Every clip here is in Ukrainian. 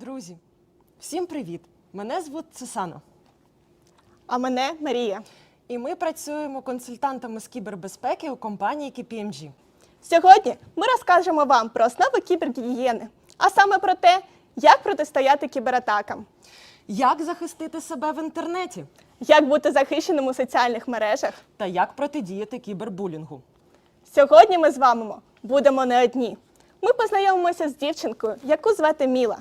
Друзі, всім привіт! Мене звуть Сусана. А мене Марія. І ми працюємо консультантами з кібербезпеки у компанії KPMG. Сьогодні ми розкажемо вам про основи кібергігієни, а саме про те, як протистояти кібератакам, Як захистити себе в інтернеті як бути захищеним у соціальних мережах. та як протидіяти кібербулінгу. Сьогодні ми з вами будемо не одні. Ми познайомимося з дівчинкою, яку звати Міла.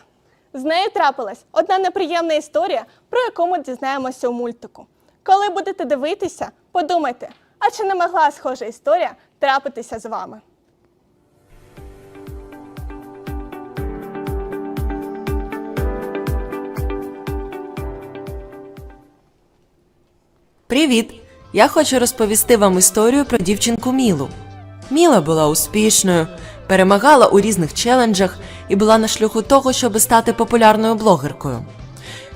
З нею трапилась одна неприємна історія, про яку ми дізнаємося у мультику. Коли будете дивитися, подумайте, а чи не могла схожа історія трапитися з вами? Привіт! Я хочу розповісти вам історію про дівчинку Мілу. Міла була успішною, перемагала у різних челенджах і була на шляху того, щоб стати популярною блогеркою.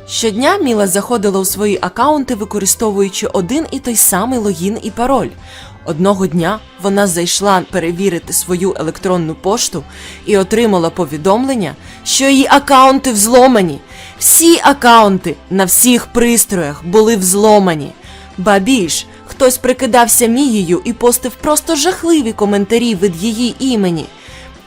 Щодня Міла заходила у свої акаунти, використовуючи один і той самий логін і пароль. Одного дня вона зайшла перевірити свою електронну пошту і отримала повідомлення, що її акаунти взломані. Всі акаунти на всіх пристроях були взломані. Ба більш, хтось прикидався Мією і постив просто жахливі коментарі від її імені.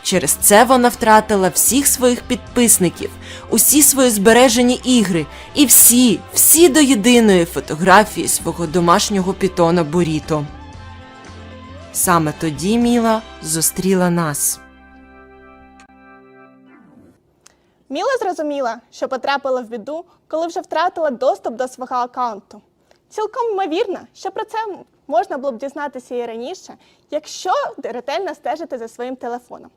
Через це вона втратила всіх своїх підписників, усі свої збережені ігри і всі, всі до єдиної фотографії свого домашнього пітона Буріто. Саме тоді Міла зустріла нас. Міла зрозуміла, що потрапила в біду, коли вже втратила доступ до свого аккаунту. Цілком ймовірно, що про це можна було б дізнатися і раніше, якщо ретельно стежити за своїм телефоном.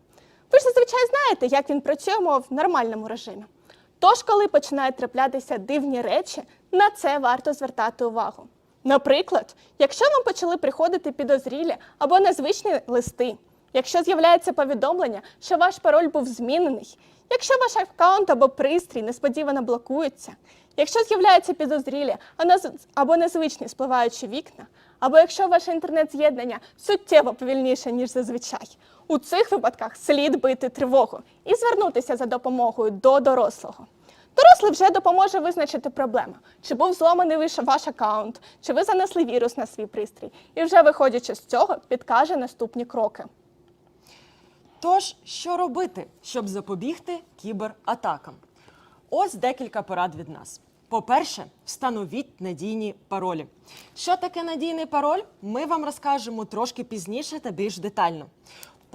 Ви ж зазвичай знаєте, як він працює мов в нормальному режимі. Тож, коли починають траплятися дивні речі, на це варто звертати увагу. Наприклад, якщо вам почали приходити підозрілі або незвичні листи, якщо з'являється повідомлення, що ваш пароль був змінений, якщо ваш аккаунт або пристрій несподівано блокується, якщо з'являються підозрілі або незвичні спливаючі вікна, або якщо ваше інтернет-з'єднання суттєво повільніше, ніж зазвичай, у цих випадках слід бити тривогу і звернутися за допомогою до дорослого. Дорослий вже допоможе визначити проблему, чи був зломаний ваш- аккаунт, чи ви занесли вірус на свій пристрій, і вже виходячи з цього, підкаже наступні кроки. Тож, що робити, щоб запобігти кібератакам? Ось декілька порад від нас. По-перше, встановіть надійні паролі. Що таке надійний пароль? Ми вам розкажемо трошки пізніше та більш детально.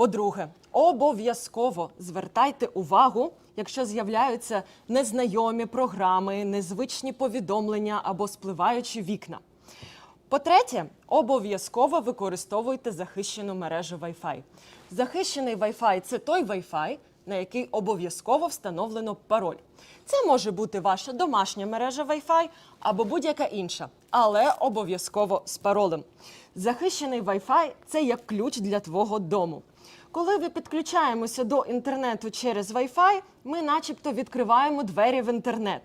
По-друге, обов'язково звертайте увагу, якщо з'являються незнайомі програми, незвичні повідомлення або спливаючі вікна. По-третє, обов'язково використовуйте захищену мережу Wi-Fi. Захищений Wi-Fi – це той Wi-Fi, на який обов'язково встановлено пароль. Це може бути ваша домашня мережа Wi-Fi або будь-яка інша, але обов'язково з паролем. Захищений Wi-Fi – це як ключ для твого дому. Коли ви підключаємося до інтернету через Wi-Fi, ми начебто відкриваємо двері в інтернет.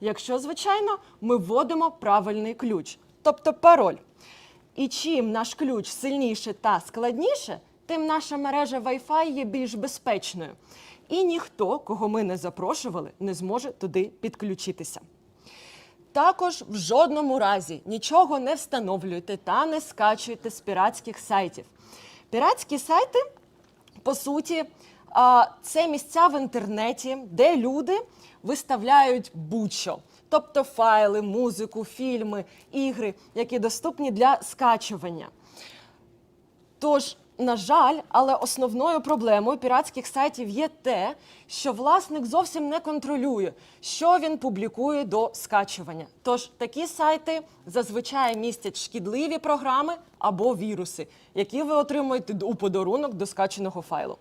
Якщо, звичайно, ми вводимо правильний ключ, тобто пароль. І чим наш ключ сильніше та складніше, тим наша мережа Wi-Fi є більш безпечною. І ніхто, кого ми не запрошували, не зможе туди підключитися. Також в жодному разі нічого не встановлюйте та не скачуйте з піратських сайтів. Піратські сайти, по суті, це місця в інтернеті, де люди виставляють будь-що. Тобто файли, музику, фільми, ігри, які доступні для скачування. Тож, на жаль, але основною проблемою піратських сайтів є те, що власник зовсім не контролює, що він публікує до скачування. Тож такі сайти зазвичай містять шкідливі програми або віруси, які ви отримуєте у подарунок до скачаного файлу.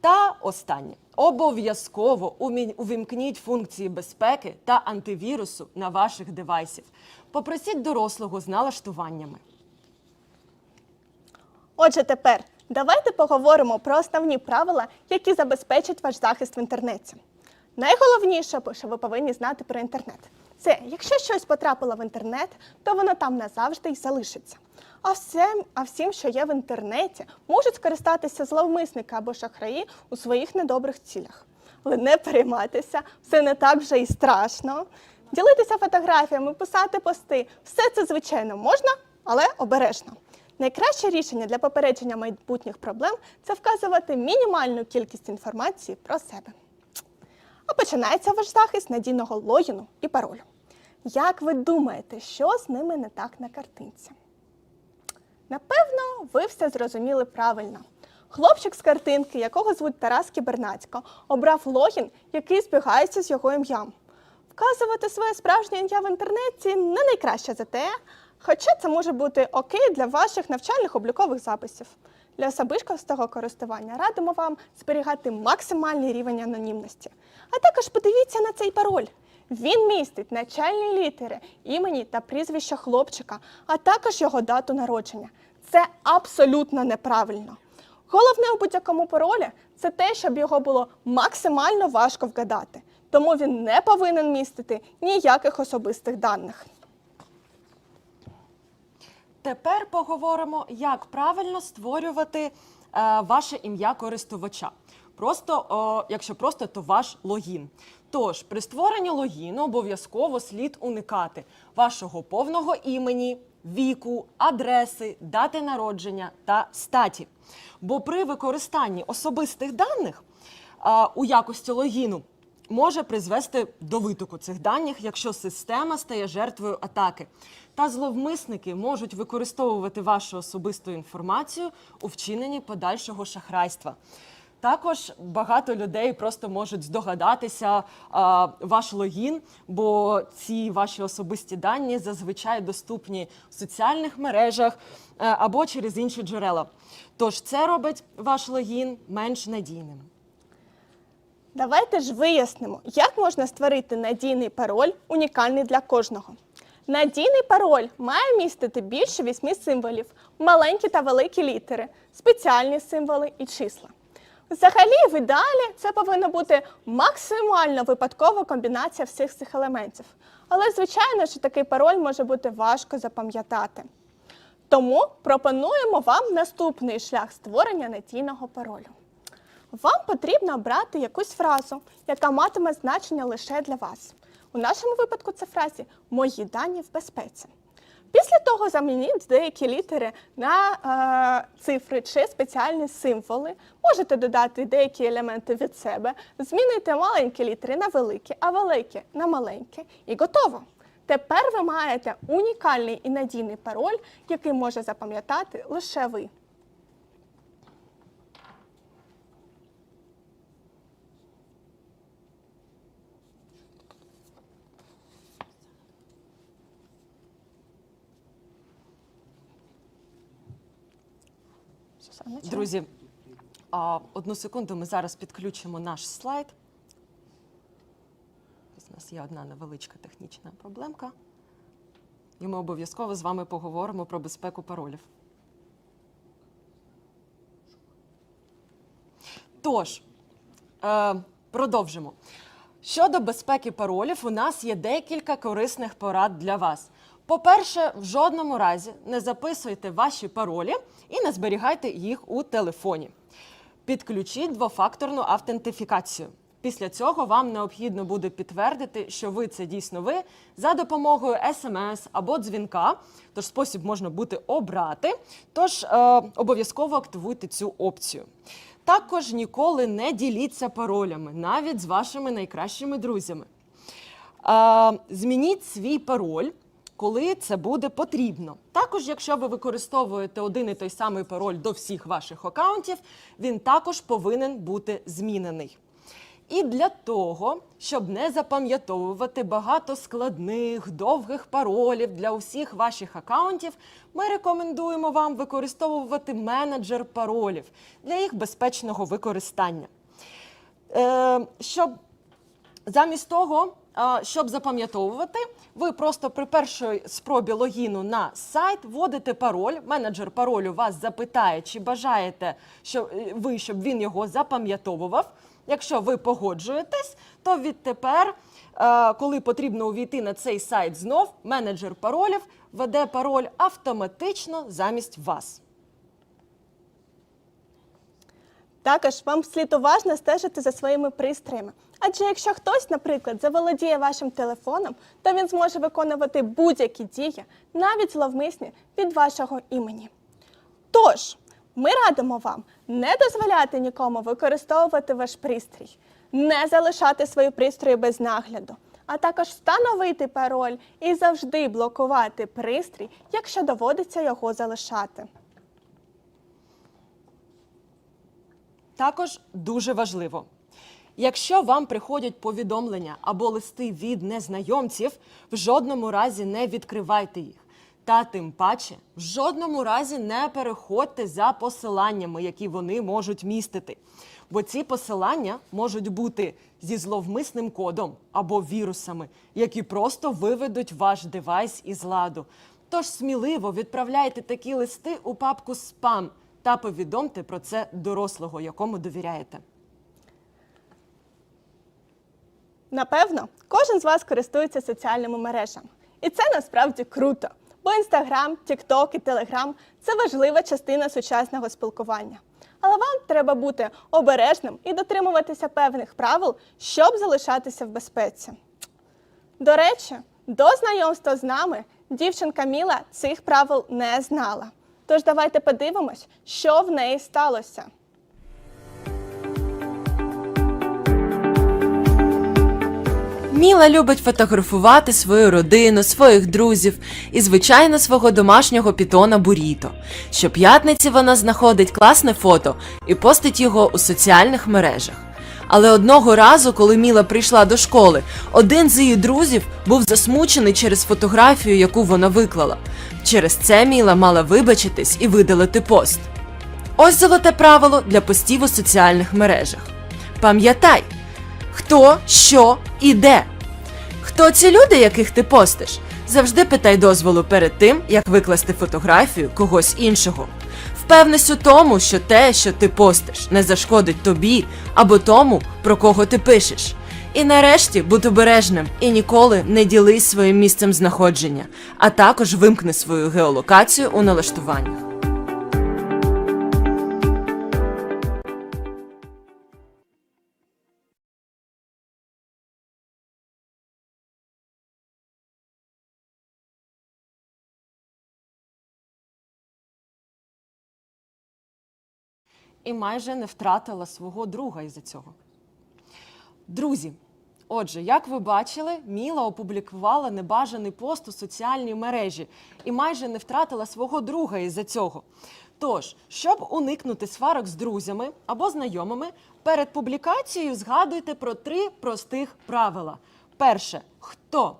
Та останнє обов'язково увімкніть функції безпеки та антивірусу на ваших девайсів. Попросіть дорослого з налаштуваннями. Отже, тепер давайте поговоримо про основні правила, які забезпечать ваш захист в інтернеті. Найголовніше, що ви повинні знати про інтернет, це якщо щось потрапило в інтернет, то воно там назавжди й залишиться. А всім, а всім, що є в інтернеті, можуть скористатися зловмисники або шахраї у своїх недобрих цілях. Але не переймайтеся, все не так вже і страшно. Ділитися фотографіями, писати пости все це звичайно можна, але обережно. Найкраще рішення для попередження майбутніх проблем це вказувати мінімальну кількість інформації про себе. А починається ваш захист надійного логіну і паролю. Як ви думаєте, що з ними не так на картинці? Напевно, ви все зрозуміли правильно. Хлопчик з картинки, якого звуть Тарас Кібернацько, обрав логін, який збігається з його ім'ям. Вказувати своє справжнє ім'я в інтернеті не найкраща затея, хоча це може бути окей для ваших навчальних облікових записів. Для особистого користування радимо вам зберігати максимальний рівень анонімності. А також подивіться на цей пароль. Він містить начальні літери імені та прізвища хлопчика, а також його дату народження. Це абсолютно неправильно. Головне у будь-якому паролі це те, щоб його було максимально важко вгадати. Тому він не повинен містити ніяких особистих даних. Тепер поговоримо, як правильно створювати е, ваше ім'я користувача. Просто, о, якщо просто, то ваш логін. Тож, при створенні логіну обов'язково слід уникати вашого повного імені, віку, адреси, дати народження та статі. Бо при використанні особистих даних а, у якості логіну може призвести до витоку цих даних, якщо система стає жертвою атаки. Та зловмисники можуть використовувати вашу особисту інформацію у вчиненні подальшого шахрайства. Також багато людей просто можуть здогадатися а, ваш логін, бо ці ваші особисті дані зазвичай доступні в соціальних мережах е, або через інші джерела. Тож це робить ваш логін менш надійним. Давайте ж вияснимо, як можна створити надійний пароль, унікальний для кожного. Надійний пароль має містити більше вісьми символів, маленькі та великі літери, спеціальні символи і числа. Взагалі, в ідеалі це повинна бути максимально випадкова комбінація всіх цих елементів. Але, звичайно, що такий пароль може бути важко запам'ятати. Тому пропонуємо вам наступний шлях створення надійного паролю. Вам потрібно обрати якусь фразу, яка матиме значення лише для вас. У нашому випадку це фразі Мої дані в безпеці. Після того замініть деякі літери на е, цифри чи спеціальні символи. Можете додати деякі елементи від себе, змінити маленькі літери на великі, а великі на маленькі. І готово. Тепер ви маєте унікальний і надійний пароль, який може запам'ятати лише ви. Друзі, одну секунду, ми зараз підключимо наш слайд. У нас є одна невеличка технічна проблемка. І ми обов'язково з вами поговоримо про безпеку паролів. Тож, е, продовжимо. Щодо безпеки паролів, у нас є декілька корисних порад для вас. По-перше, в жодному разі не записуйте ваші паролі і не зберігайте їх у телефоні. Підключіть двофакторну автентифікацію. Після цього вам необхідно буде підтвердити, що ви це дійсно ви за допомогою смс або дзвінка. Тож спосіб можна буде обрати. Тож е, обов'язково активуйте цю опцію. Також ніколи не діліться паролями, навіть з вашими найкращими друзями. Е, змініть свій пароль, коли це буде потрібно. Також, якщо ви використовуєте один і той самий пароль до всіх ваших акаунтів, він також повинен бути змінений. І для того, щоб не запам'ятовувати багато складних, довгих паролів для усіх ваших акаунтів, ми рекомендуємо вам використовувати менеджер паролів для їх безпечного використання. Е, щоб Замість того, щоб запам'ятовувати, ви просто при першій спробі логіну на сайт вводите пароль. Менеджер паролю вас запитає, чи бажаєте що е, ви, щоб він його запам'ятовував. Якщо ви погоджуєтесь, то відтепер, е, коли потрібно увійти на цей сайт знов, менеджер паролів веде пароль автоматично замість вас. Також вам слід уважно стежити за своїми пристроями. Адже якщо хтось, наприклад, заволодіє вашим телефоном, то він зможе виконувати будь-які дії, навіть зловмисні, від вашого імені. Тож, ми радимо вам не дозволяти нікому використовувати ваш пристрій, не залишати свої пристрої без нагляду, а також встановити пароль і завжди блокувати пристрій, якщо доводиться його залишати. Також дуже важливо. Якщо вам приходять повідомлення або листи від незнайомців, в жодному разі не відкривайте їх. Та тим паче, в жодному разі не переходьте за посиланнями, які вони можуть містити. Бо ці посилання можуть бути зі зловмисним кодом або вірусами, які просто виведуть ваш девайс із ладу. Тож сміливо відправляйте такі листи у папку спам та повідомте про це дорослого, якому довіряєте. Напевно, кожен з вас користується соціальними мережами. І це насправді круто, бо Інстаграм, Тікток і Телеграм це важлива частина сучасного спілкування. Але вам треба бути обережним і дотримуватися певних правил, щоб залишатися в безпеці. До речі, до знайомства з нами дівчинка Міла цих правил не знала. Тож давайте подивимось, що в неї сталося. Міла любить фотографувати свою родину, своїх друзів і, звичайно, свого домашнього пітона Буріто. Щоп'ятниці вона знаходить класне фото і постить його у соціальних мережах. Але одного разу, коли Міла прийшла до школи, один з її друзів був засмучений через фотографію, яку вона виклала. Через це Міла мала вибачитись і видалити пост. Ось золоте правило для постів у соціальних мережах. Пам'ятай, хто, що і де. Хто ці люди, яких ти постиш? Завжди питай дозволу перед тим, як викласти фотографію когось іншого. Впевнись у тому, що те, що ти постиш, не зашкодить тобі або тому, про кого ти пишеш. І нарешті будь обережним і ніколи не ділись своїм місцем знаходження, а також вимкни свою геолокацію у налаштуваннях. і майже не втратила свого друга із-за цього. Друзі, отже, як ви бачили, Міла опублікувала небажаний пост у соціальній мережі і майже не втратила свого друга із-за цього. Тож, щоб уникнути сварок з друзями або знайомими, перед публікацією згадуйте про три простих правила. Перше, хто?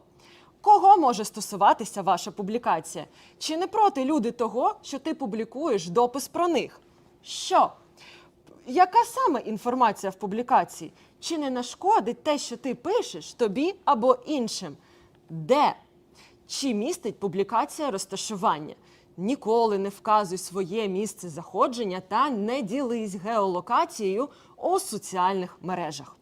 Кого може стосуватися ваша публікація? Чи не проти люди того, що ти публікуєш допис про них? Що? Яка саме інформація в публікації? Чи не нашкодить те, що ти пишеш тобі або іншим? Де? Чи містить публікація розташування? Ніколи не вказуй своє місце заходження та не ділись геолокацією у соціальних мережах.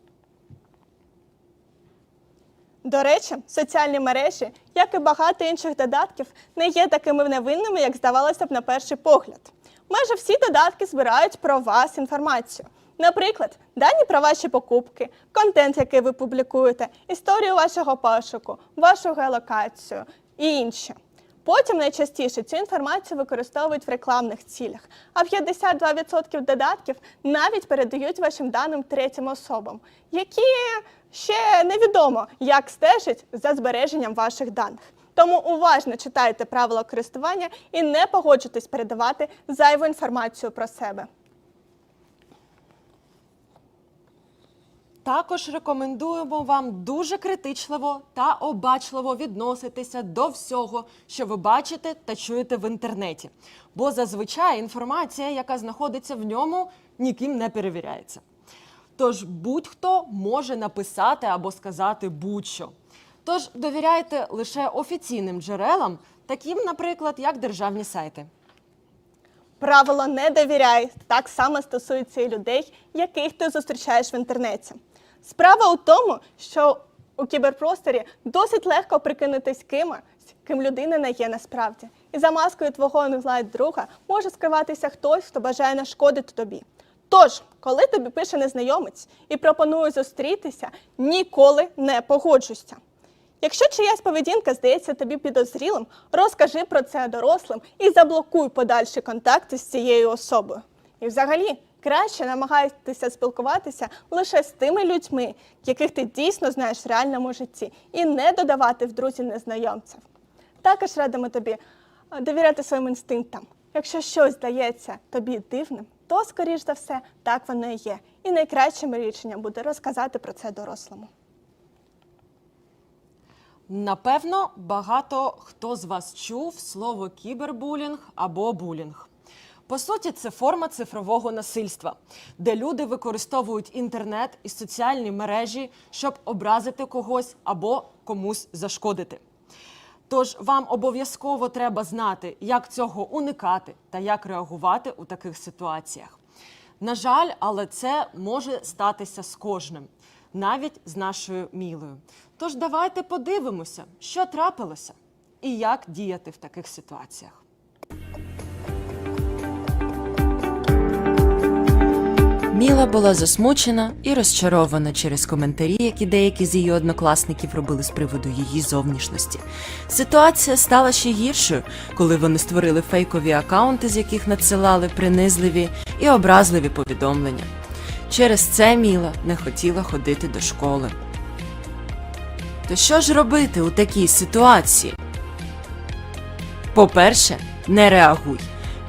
До речі, соціальні мережі, як і багато інших додатків, не є такими невинними, як здавалося б на перший погляд. Майже всі додатки збирають про вас інформацію. Наприклад, дані про ваші покупки, контент, який ви публікуєте, історію вашого пошуку, вашу геолокацію і інші. Потім найчастіше цю інформацію використовують в рекламних цілях, а 52% додатків навіть передають вашим даним третім особам, які ще невідомо, як стежать за збереженням ваших даних. Тому уважно читайте правила користування і не погоджуйтесь передавати зайву інформацію про себе. Також рекомендуємо вам дуже критичливо та обачливо відноситися до всього, що ви бачите та чуєте в інтернеті. Бо зазвичай інформація, яка знаходиться в ньому, ніким не перевіряється. Тож будь-хто може написати або сказати будь-що. Тож довіряйте лише офіційним джерелам, таким, наприклад, як державні сайти. Правило не довіряй так само стосується і людей, яких ти зустрічаєш в інтернеті. Справа у тому, що у кіберпросторі досить легко прикинутись кимось, ким людина не є насправді. І за маскою твого онлайн друга може скриватися хтось, хто бажає нашкодити тобі. Тож коли тобі пише незнайомець і пропонує зустрітися, ніколи не погоджуйся. Якщо чиясь поведінка здається тобі підозрілим, розкажи про це дорослим і заблокуй подальші контакти з цією особою. І взагалі краще намагайтеся спілкуватися лише з тими людьми, яких ти дійсно знаєш в реальному житті, і не додавати в друзі незнайомців. Також радимо тобі довіряти своїм інстинктам. Якщо щось здається тобі дивним, то, скоріш за все, так воно і є. І найкращим рішенням буде розказати про це дорослому. Напевно, багато хто з вас чув слово кібербулінг або булінг. По суті, це форма цифрового насильства, де люди використовують інтернет і соціальні мережі, щоб образити когось або комусь зашкодити. Тож вам обов'язково треба знати, як цього уникати та як реагувати у таких ситуаціях. На жаль, але це може статися з кожним, навіть з нашою мілою. Тож давайте подивимося, що трапилося і як діяти в таких ситуаціях. Міла була засмучена і розчарована через коментарі, які деякі з її однокласників робили з приводу її зовнішності. Ситуація стала ще гіршою, коли вони створили фейкові акаунти, з яких надсилали принизливі і образливі повідомлення. Через це Міла не хотіла ходити до школи. То що ж робити у такій ситуації? По-перше, не реагуй.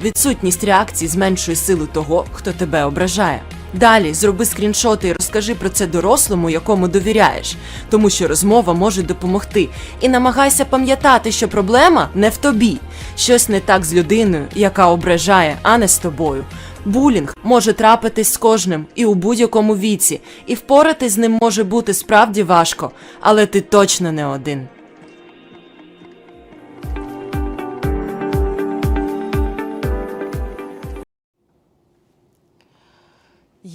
Відсутність реакції зменшує силу того, хто тебе ображає. Далі зроби скріншоти і розкажи про це дорослому, якому довіряєш, тому що розмова може допомогти. І намагайся пам'ятати, що проблема не в тобі. Щось не так з людиною, яка ображає, а не з тобою. Булінг може трапитись з кожним і у будь-якому віці, і впоратись з ним може бути справді важко, але ти точно не один.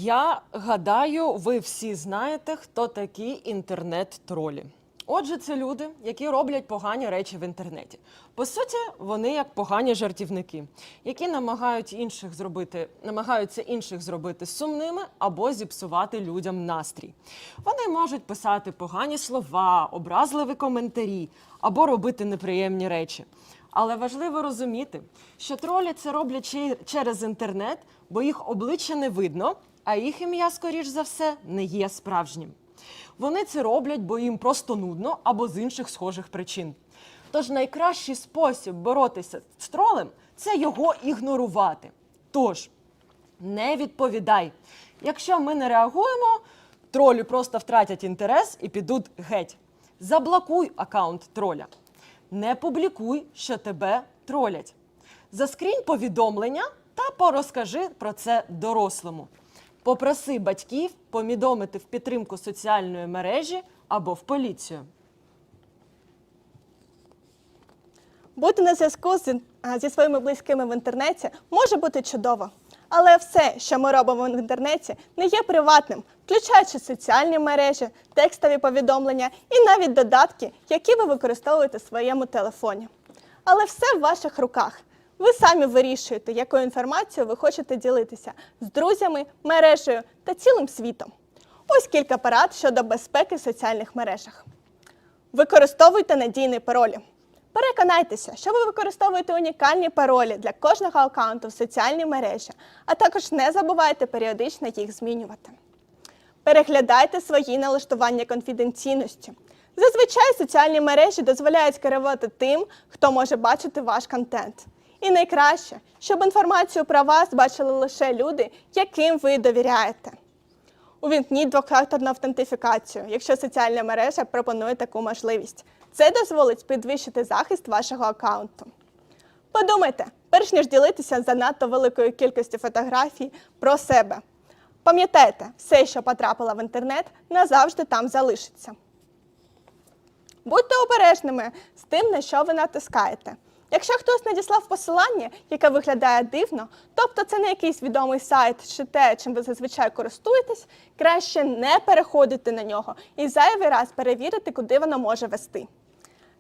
Я гадаю, ви всі знаєте, хто такі інтернет-тролі. Отже, це люди, які роблять погані речі в інтернеті. По суті, вони як погані жартівники, які намагають інших зробити, намагаються інших зробити сумними або зіпсувати людям настрій. Вони можуть писати погані слова, образливі коментарі або робити неприємні речі. Але важливо розуміти, що тролі це роблять через інтернет, бо їх обличчя не видно, а їх ім'я, скоріш за все, не є справжнім. Вони це роблять, бо їм просто нудно або з інших схожих причин. Тож найкращий спосіб боротися з тролем це його ігнорувати. Тож не відповідай. Якщо ми не реагуємо, тролі просто втратять інтерес і підуть геть. Заблокуй аккаунт троля. Не публікуй, що тебе тролять. Заскрінь повідомлення та порозкажи про це дорослому. Попроси батьків повідомити в підтримку соціальної мережі або в поліцію. Бути на зв'язку з, зі своїми близькими в інтернеті може бути чудово. Але все, що ми робимо в інтернеті, не є приватним, включаючи соціальні мережі, текстові повідомлення і навіть додатки, які ви використовуєте в своєму телефоні. Але все в ваших руках. Ви самі вирішуєте, якою інформацією ви хочете ділитися з друзями, мережею та цілим світом. Ось кілька порад щодо безпеки в соціальних мережах. Використовуйте надійні паролі. Переконайтеся, що ви використовуєте унікальні паролі для кожного аккаунту в соціальній мережі, а також не забувайте періодично їх змінювати. Переглядайте свої налаштування конфіденційності. Зазвичай соціальні мережі дозволяють керувати тим, хто може бачити ваш контент. І найкраще, щоб інформацію про вас бачили лише люди, яким ви довіряєте. Увімкніть двохфакторну автентифікацію, якщо соціальна мережа пропонує таку можливість. Це дозволить підвищити захист вашого аккаунту. Подумайте, перш ніж ділитися занадто великою кількістю фотографій про себе. Пам'ятайте, все, що потрапило в інтернет, назавжди там залишиться. Будьте обережними з тим, на що ви натискаєте. Якщо хтось надіслав посилання, яке виглядає дивно, тобто це не якийсь відомий сайт чи те, чим ви зазвичай користуєтесь, краще не переходити на нього і зайвий раз перевірити, куди воно може вести.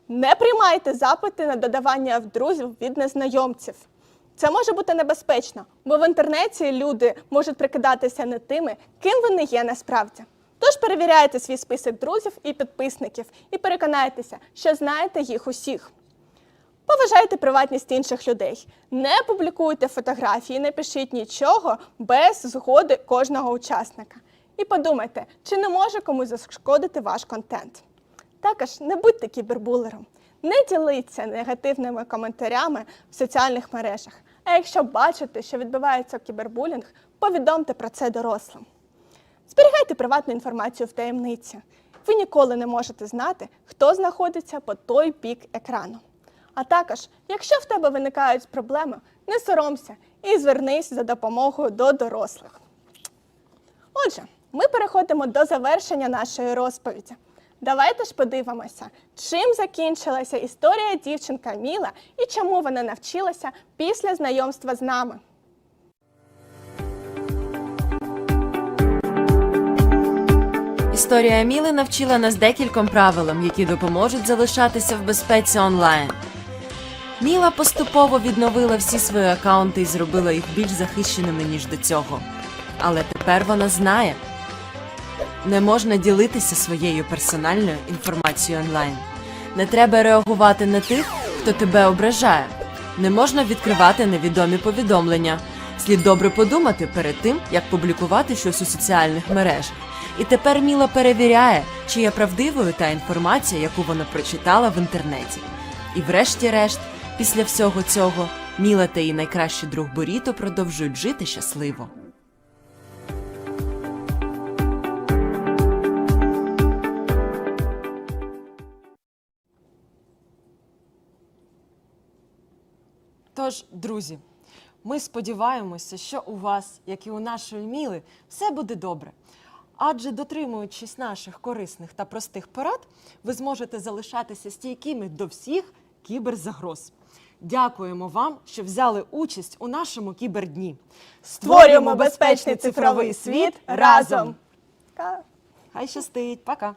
Не приймайте запити на додавання в друзів від незнайомців. Це може бути небезпечно, бо в інтернеті люди можуть прикидатися не тими, ким вони є насправді. Тож перевіряйте свій список друзів і підписників і переконайтеся, що знаєте їх усіх. Поважайте приватність інших людей. Не публікуйте фотографії, не пишіть нічого без згоди кожного учасника. І подумайте, чи не може комусь зашкодити ваш контент. Також не будьте кібербулером. Не діліться негативними коментарями в соціальних мережах. А якщо бачите, що відбувається кібербулінг, повідомте про це дорослим. Зберігайте приватну інформацію в таємниці. Ви ніколи не можете знати, хто знаходиться по той бік екрану. А також, якщо в тебе виникають проблеми, не соромся і звернись за допомогою до дорослих. Отже, ми переходимо до завершення нашої розповіді. Давайте ж подивимося, чим закінчилася історія дівчинка Міла і чому вона навчилася після знайомства з нами. Історія Міли навчила нас декільком правилам, які допоможуть залишатися в безпеці онлайн. Міла поступово відновила всі свої акаунти і зробила їх більш захищеними, ніж до цього. Але тепер вона знає, не можна ділитися своєю персональною інформацією онлайн. Не треба реагувати на тих, хто тебе ображає. Не можна відкривати невідомі повідомлення. Слід добре подумати перед тим, як публікувати щось у соціальних мережах. І тепер Міла перевіряє, чи є правдивою та інформація, яку вона прочитала в інтернеті. І врешті-решт, після всього цього, Міла та її найкращий друг Боріто продовжують жити щасливо. Тож, друзі, ми сподіваємося, що у вас, як і у нашої Міли, все буде добре. Адже дотримуючись наших корисних та простих порад, ви зможете залишатися стійкими до всіх кіберзагроз. Дякуємо вам, що взяли участь у нашому кібердні. Створюємо безпечний цифровий світ разом! Хай щастить, пока!